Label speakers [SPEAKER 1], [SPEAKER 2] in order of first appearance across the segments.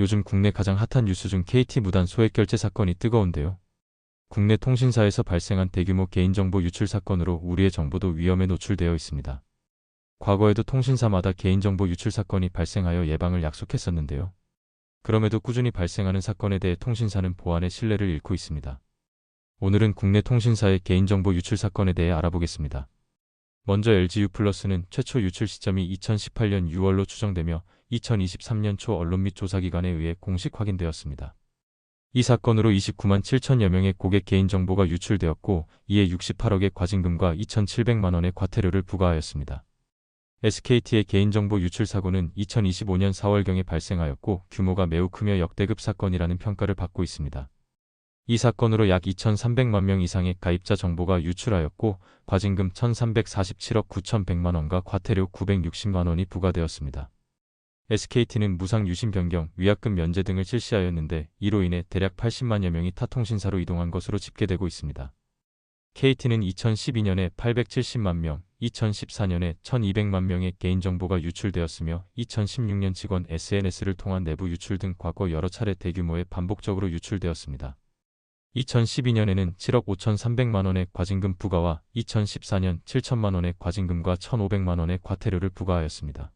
[SPEAKER 1] 요즘 국내 가장 핫한 뉴스 중 KT 무단 소액 결제 사건이 뜨거운데요. 국내 통신사에서 발생한 대규모 개인정보 유출 사건으로 우리의 정보도 위험에 노출되어 있습니다. 과거에도 통신사마다 개인정보 유출 사건이 발생하여 예방을 약속했었는데요. 그럼에도 꾸준히 발생하는 사건에 대해 통신사는 보안의 신뢰를 잃고 있습니다. 오늘은 국내 통신사의 개인정보 유출 사건에 대해 알아보겠습니다. 먼저 LG U+는 최초 유출 시점이 2018년 6월로 추정되며 2023년 초 언론 및 조사기관에 의해 공식 확인되었습니다. 이 사건으로 29만 7천여 명의 고객 개인정보가 유출되었고 이에 68억의 과징금과 2,700만 원의 과태료를 부과하였습니다. SKT의 개인정보 유출 사고는 2025년 4월경에 발생하였고 규모가 매우 크며 역대급 사건이라는 평가를 받고 있습니다. 이 사건으로 약 2,300만 명 이상의 가입자 정보가 유출하였고 과징금 1,347억 9,100만 원과 과태료 960만 원이 부과되었습니다. SKT는 무상 유심 변경, 위약금 면제 등을 실시하였는데 이로 인해 대략 80만여 명이 타 통신사로 이동한 것으로 집계되고 있습니다. KT는 2012년에 870만 명, 2014년에 1200만 명의 개인정보가 유출되었으며 2016년 직원 SNS를 통한 내부 유출 등 과거 여러 차례 대규모의 반복적으로 유출되었습니다. 2012년에는 7억 5,300만 원의 과징금 부과와 2014년 7천만 원의 과징금과 1,500만 원의 과태료를 부과하였습니다.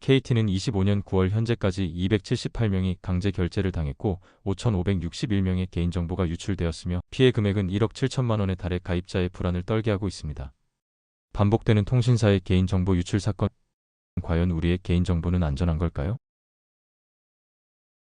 [SPEAKER 1] KT는 25년 9월 현재까지 278명이 강제 결제를 당했고 5,561명의 개인정보가 유출되었으며 피해 금액은 1억 7천만 원에 달해 가입자의 불안을 떨게 하고 있습니다. 반복되는 통신사의 개인정보 유출 사건 과연 우리의 개인정보는 안전한 걸까요?